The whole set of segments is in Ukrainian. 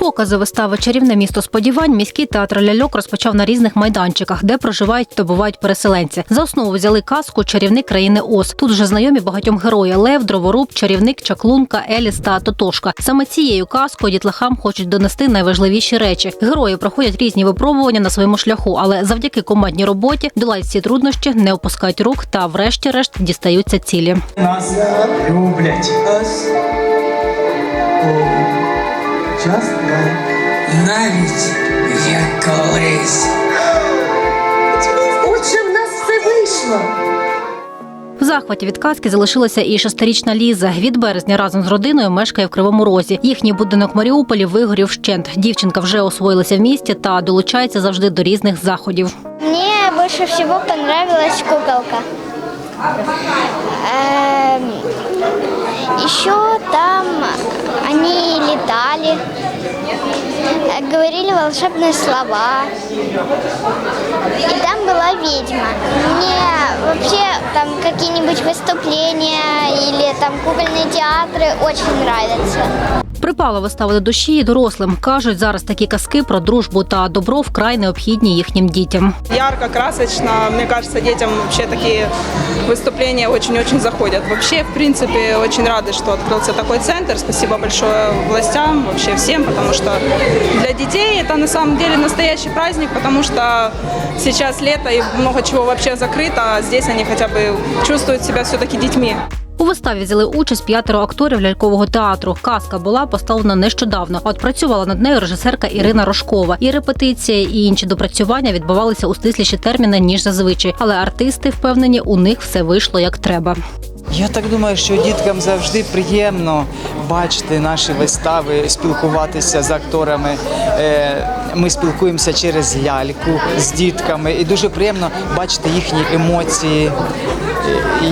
Покази вистави Чарівне місто сподівань міський театр ляльок розпочав на різних майданчиках, де проживають та бувають переселенці. За основу взяли казку Чарівник країни Оз. Тут вже знайомі багатьом герої Лев, Дроворуб, чарівник, чаклунка, Еліс та Тотошка. Саме цією казкою дітлахам хочуть донести найважливіші речі. Герої проходять різні випробування на своєму шляху, але завдяки командній роботі долають всі труднощі, не опускають рук та, врешті-решт, дістаються цілі. Нас люблять. Час навіть як колись. Отже, в нас все вийшло. В захваті від казки залишилася і шестирічна Ліза. Від березня разом з родиною мешкає в Кривому Розі. Їхній будинок в Маріуполі вигорів вщент. Дівчинка вже освоїлася в місті та долучається завжди до різних заходів. Мне больше всего понравилась куколка. Эм, говорили волшебные слова. И там была ведьма. Мне вообще там какие-нибудь выступления или там кукольные театры очень нравятся. Припала вистава до душі і дорослим. кажуть, зараз такі казки про дружбу та добро вкрай необхідні їхнім дітям. ярко, красочно. Мне кажется, детям вообще такие выступления очень-очень заходят. Вообще, в принципе, очень рады, что открылся такой центр. Спасибо большое властям, вообще всем, потому что для детей это на самом деле настоящий праздник, потому что сейчас лето и много чего вообще закрыто, а здесь они хотя бы чувствуют себя все-таки детьми. У виставі взяли участь п'ятеро акторів лялькового театру. Казка була поставлена нещодавно. От працювала над нею режисерка Ірина Рожкова. І репетиція, і інші допрацювання відбувалися у стисліші терміни ніж зазвичай. Але артисти впевнені, у них все вийшло як треба. Я так думаю, що діткам завжди приємно бачити наші вистави, спілкуватися з акторами. Е, Ми спілкуємося через ляльку з дітками, і дуже приємно бачити їхні емоції,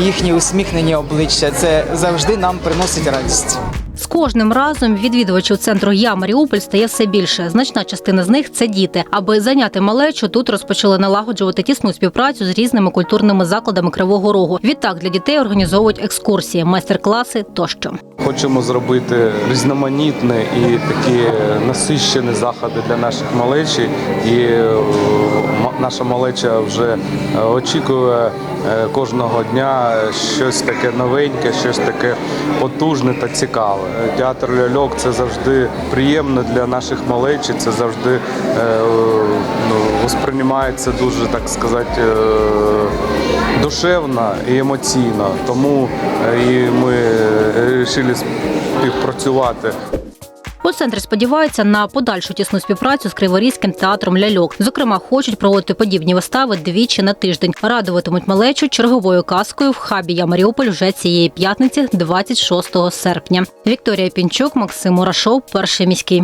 їхні усміхнені обличчя. Це завжди нам приносить радість. З кожним разом відвідувачів центру Я Маріуполь стає все більше. Значна частина з них це діти. Аби зайняти малечу, тут розпочали налагоджувати тісну співпрацю з різними культурними закладами Кривого Рогу. Відтак для дітей організовують екскурсії, майстер-класи тощо. Хочемо зробити різноманітні і такі насищені заходи для наших малечі. І е, наша малеча вже е, очікує е, кожного дня щось таке новеньке, щось таке потужне та цікаве. Театр ляльок це завжди приємно для наших малечі. Це завжди ну, восприймається дуже так сказати. Душевно і емоційно, тому і ми вирішили співпрацювати. У центрі сподіваються на подальшу тісну співпрацю з Криворізьким театром ляльок. Зокрема, хочуть проводити подібні вистави двічі на тиждень. Радуватимуть малечу черговою казкою в хабі Я Маріуполь вже цієї п'ятниці, 26 серпня. Вікторія Пінчук, Максим Урашов, перший міський.